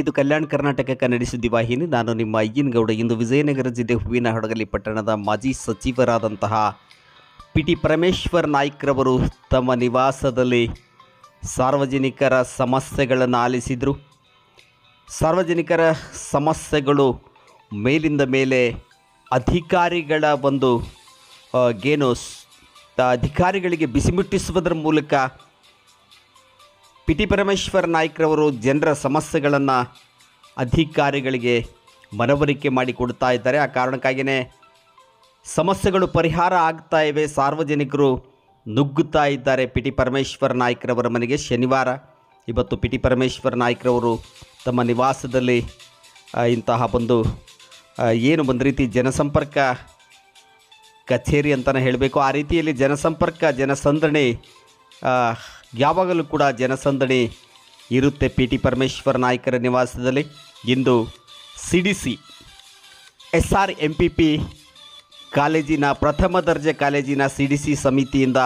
ಇದು ಕಲ್ಯಾಣ ಕರ್ನಾಟಕ ಕನ್ನಡ ಸುದ್ದಿ ವಾಹಿನಿ. ನಾನು ನಿಮ್ಮ ಅಯ್ಯನಗೌಡ. ಇಂದು ವಿಜಯನಗರ ಜಿಲ್ಲೆ ಹೂವಿನ ಹಡಗಲಿ ಪಟ್ಟಣದ ಮಾಜಿ ಸಚಿವರಾದಂತಹ ಪಿ ಟಿ ಪರಮೇಶ್ವರ್ ನಾಯ್ಕ್ರವರು ತಮ್ಮ ನಿವಾಸದಲ್ಲಿ ಸಾರ್ವಜನಿಕರ ಸಮಸ್ಯೆಗಳನ್ನು ಆಲಿಸಿದರು. ಸಾರ್ವಜನಿಕರ ಸಮಸ್ಯೆಗಳು ಮೇಲಿಂದ ಮೇಲೆ ಅಧಿಕಾರಿಗಳ ಒಂದು ಏನು ಅಧಿಕಾರಿಗಳಿಗೆ ಬಿಸಿಮುಟ್ಟಿಸುವುದರ ಮೂಲಕ ಪಿ ಟಿ ಪರಮೇಶ್ವರ್ ನಾಯ್ಕ್ರವರು ಜನರ ಸಮಸ್ಯೆಗಳನ್ನು ಅಧಿಕಾರಿಗಳಿಗೆ ಮನವರಿಕೆ ಮಾಡಿಕೊಡ್ತಾ ಇದ್ದಾರೆ. ಆ ಕಾರಣಕ್ಕಾಗಿಯೇ ಸಮಸ್ಯೆಗಳು ಪರಿಹಾರ ಆಗ್ತಾ ಇವೆ. ಸಾರ್ವಜನಿಕರು ನುಗ್ಗುತ್ತಾ ಇದ್ದಾರೆ. ಪಿ. ಟಿ. ಪರಮೇಶ್ವರ ನಾಯ್ಕರವರ ಮನೆಗೆ ಶನಿವಾರ. ಇವತ್ತು ಪಿ. ಟಿ. ಪರಮೇಶ್ವರ ನಾಯ್ಕರವರು ತಮ್ಮ ನಿವಾಸದಲ್ಲಿ ಇಂತಹ ಒಂದು ಏನು ಒಂದು ರೀತಿ ಜನಸಂಪರ್ಕ ಕಚೇರಿ ಅಂತಲೇ ಹೇಳಬೇಕು. ಆ ರೀತಿಯಲ್ಲಿ ಜನಸಂಪರ್ಕ, ಜನಸಂದಣಿ ಯಾವಾಗಲೂ ಕೂಡ ಜನಸಂದಣಿ ಇರುತ್ತೆ ಪಿ. ಟಿ. ಪರಮೇಶ್ವರ ನಾಯ್ಕರ ನಿವಾಸದಲ್ಲಿ. ಇಂದು C D C, S R M P P ಕಾಲೇಜಿನ ಪ್ರಥಮ ದರ್ಜೆ ಕಾಲೇಜಿನ ಸಿ ಡಿ ಸಿ ಸಮಿತಿಯಿಂದ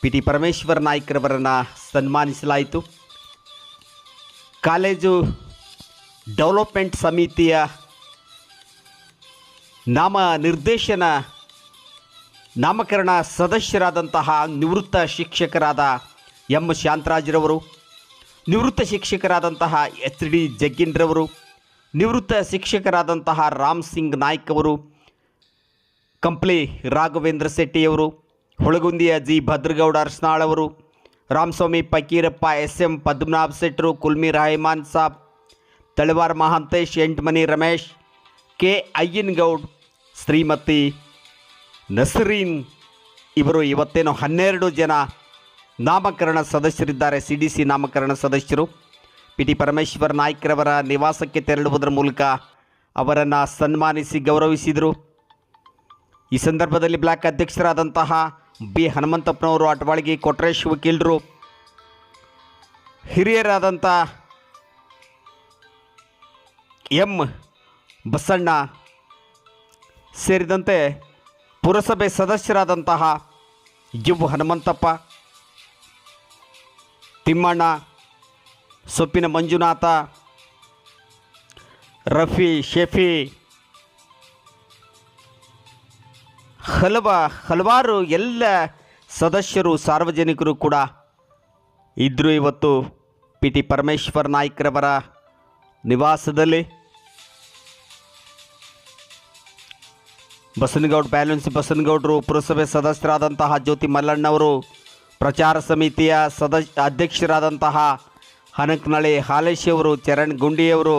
ಪಿ ಟಿ ಪರಮೇಶ್ವರ ನಾಯ್ಕರವರನ್ನು ಸನ್ಮಾನಿಸಲಾಯಿತು. ಕಾಲೇಜು ಡೆವಲಪ್ಮೆಂಟ್ ಸಮಿತಿಯ ನಾಮ ನಿರ್ದೇಶನ ನಾಮಕರಣ ಸದಸ್ಯರಾದಂತಹ ನಿವೃತ್ತ ಶಿಕ್ಷಕರಾದ ಎಂ ಶಾಂತರಾಜ್ರವರು, ನಿವೃತ್ತ ಶಿಕ್ಷಕರಾದಂತಹ ಎಚ್ ಡಿ ಜಗ್ಗಿನ್ರವರು ನಿವೃತ್ತ ಶಿಕ್ಷಕರಾದಂತಹ ರಾಮ್ ಸಿಂಗ್ ನಾಯ್ಕ್ ಅವರು ಕಂಪ್ಲಿ ರಾಘವೇಂದ್ರ ಶೆಟ್ಟಿಯವರು, ಹುಳಗುಂದಿಯ ಜಿ. ಭದ್ರಗೌಡ ಅರ್ಸ್ನಾಳ್ ಅವರು ರಾಮಸ್ವಾಮಿ ಫಕೀರಪ್ಪ ಎಸ್. ಎಂ. ಪದ್ಮನಾಭ ಶೆಟ್ಟರು, ಕುಲ್ಮಿ ರಹಮಾನ್ ಸಾಬ್, ತಳವಾರ ಮಹಾಂತೇಶ್, ಎಂಟ್ಮನಿ ರಮೇಶ್, ಕೆ. ಅಯ್ಯನ್ಗೌಡ್, ಶ್ರೀಮತಿ ನಸರೀನ್ ಇವರು ಇವತ್ತೇನು ಹನ್ನೆರಡು ಜನ ನಾಮಕರಣ ಸದಸ್ಯರಿದ್ದಾರೆ, ಸಿ ಡಿ ಸಿ ನಾಮಕರಣ ಸದಸ್ಯರು. ಪಿ ಟಿ ಪರಮೇಶ್ವರ್ ನಾಯ್ಕರವರ ನಿವಾಸಕ್ಕೆ ತೆರಳುವುದರ ಮೂಲಕ ಅವರನ್ನು ಸನ್ಮಾನಿಸಿ ಗೌರವಿಸಿದರು. ಈ ಸಂದರ್ಭದಲ್ಲಿ ಬ್ಲಾಕ್ ಅಧ್ಯಕ್ಷರಾದಂತಹ ಬಿ ಹನುಮಂತಪ್ಪನವರು ಅಟವಾಳಿಗೆ ಕೊಟ್ರೇಶ್ ವಕೀಲರು ಹಿರಿಯರಾದಂಥ ಎಂ ಬಸಣ್ಣ ಸೇರಿದಂತೆ ಪುರಸಭೆ ಸದಸ್ಯರಾದಂತಹ ಯು ಹನುಮಂತಪ್ಪ, ತಿಮ್ಮಣ್ಣ, ಸೊಪ್ಪಿನ ಮಂಜುನಾಥ, ರಫಿ ಶೆಫಿ ಹಲವ, ಹಲವಾರು ಎಲ್ಲ ಸದಸ್ಯರು, ಸಾರ್ವಜನಿಕರು ಕೂಡ ಇದ್ದರು ಇವತ್ತು ಪಿ ಟಿ ಪರಮೇಶ್ವರ್ ನಾಯ್ಕರವರ ನಿವಾಸದಲ್ಲಿ ಬಸನಗೌಡ, ಬ್ಯಾಲೆನ್ಸ್ ಬಸನಗೌಡರು ಪುರಸಭೆ ಸದಸ್ಯರಾದಂತಹ ಜ್ಯೋತಿ ಮಲ್ಲಣ್ಣವರು ಪ್ರಚಾರ ಸಮಿತಿಯ ಸದಸ್ಯ ಅಧ್ಯಕ್ಷರಾದಂತಹ ಹನಕ್ನಳ್ಳಿ ಹಾಲೇಶಿಯವರು ಚರಣ್ ಗುಂಡಿಯವರು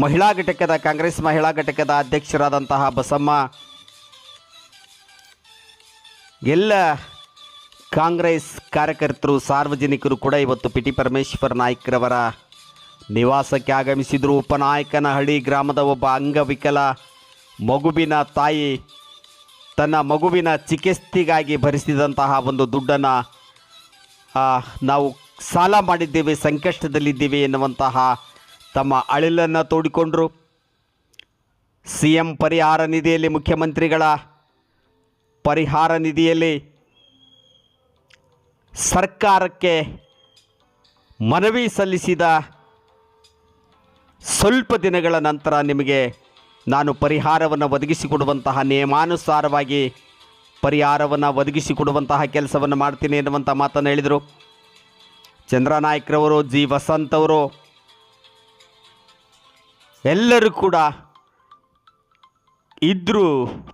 ಮಹಿಳಾ ಘಟಕದ ಕಾಂಗ್ರೆಸ್ ಮಹಿಳಾ ಘಟಕದ ಅಧ್ಯಕ್ಷರಾದಂತಹ ಬಸಮ್ಮ. ಎಲ್ಲ ಕಾಂಗ್ರೆಸ್ ಕಾರ್ಯಕರ್ತರು, ಸಾರ್ವಜನಿಕರು ಕೂಡ ಇವತ್ತು ಪಿ ಟಿ ಪರಮೇಶ್ವರ ನಾಯ್ಕರವರ ನಿವಾಸಕ್ಕೆ ಆಗಮಿಸಿದರು. ಉಪನಾಯಕನಹಳ್ಳಿ ಗ್ರಾಮದ ಒಬ್ಬ ಅಂಗವಿಕಲ ಮಗುವಿನ ತಾಯಿ ತನ್ನ ಮಗುವಿನ ಚಿಕಿತ್ಸೆಗಾಗಿ ಭರಿಸಿದಂತಹ ಒಂದು ದುಡ್ಡನ್ನು ನಾವು ಸಾಲ ಮಾಡಿದ್ದೇವೆ, ಸಂಕಷ್ಟದಲ್ಲಿದ್ದೇವೆ ಎನ್ನುವಂತಹ ತಮ್ಮ ಅಳಿಲನ್ನು ತೋಡಿಕೊಂಡರು. ಸಿ ಎಂ ಪರಿಹಾರ ನಿಧಿಯಲ್ಲಿ ಮುಖ್ಯಮಂತ್ರಿಗಳ ಪರಿಹಾರ ನಿಧಿಯಲ್ಲಿ ಸರ್ಕಾರಕ್ಕೆ ಮನವಿ ಸಲ್ಲಿಸಿದ ಸ್ವಲ್ಪ ದಿನಗಳ ನಂತರ ನಿಮಗೆ ನಾನು ಪರಿಹಾರವನ್ನು ಒದಗಿಸಿಕೊಡುವಂತಹ ನಿಯಮಾನುಸಾರವಾಗಿ ಪರಿಹಾರವನ್ನು ಒದಗಿಸಿಕೊಡುವಂತಹ ಕೆಲಸವನ್ನು ಮಾಡ್ತೀನಿ ಎನ್ನುವಂಥ ಮಾತನ್ನು ಹೇಳಿದರು. ಚಂದ್ರನಾಯ್ಕರವರು, ಜಿ. ವಸಂತ್ ಅವರು ಎಲ್ಲರೂ ಕೂಡ ಇದ್ದರೂ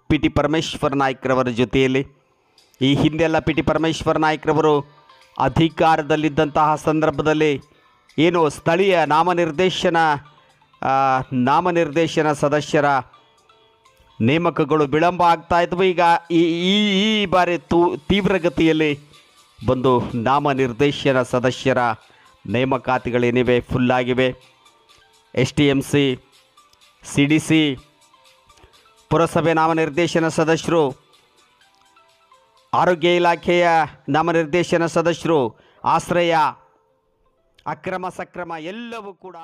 ಪಿ ಟಿ ಪರಮೇಶ್ವರ ನಾಯ್ಕರವರ ಜೊತೆಯಲ್ಲಿ. ಈ ಹಿಂದೆಲ್ಲ ಪಿ ಟಿ ಪರಮೇಶ್ವರ ನಾಯ್ಕರವರು ಅಧಿಕಾರದಲ್ಲಿದ್ದಂತಹ ಸಂದರ್ಭದಲ್ಲಿ ಏನು ಸ್ಥಳೀಯ ನಾಮನಿರ್ದೇಶನ ನಾಮನಿರ್ದೇಶನ ಸದಸ್ಯರ ನೇಮಕಗಳು ವಿಳಂಬ ಆಗ್ತಾ ಇದ್ವು. ಈಗ ಈ ಈ ಬಾರಿ ತೂ, ತೀವ್ರಗತಿಯಲ್ಲಿ ಬಂದು ನಾಮನಿರ್ದೇಶನ ಸದಸ್ಯರ ನೇಮಕಾತಿಗಳೇನಿವೆ ಫುಲ್ಲಾಗಿವೆ S T M C C D C ಪುರಸಭೆ ನಾಮನಿರ್ದೇಶನ ಸದಸ್ಯರು, ಆರೋಗ್ಯ ಇಲಾಖೆಯ ನಾಮನಿರ್ದೇಶನ ಸದಸ್ಯರು, ಆಶ್ರಯ, ಅಕ್ರಮ ಸಕ್ರಮ ಎಲ್ಲವೂ ಕೂಡ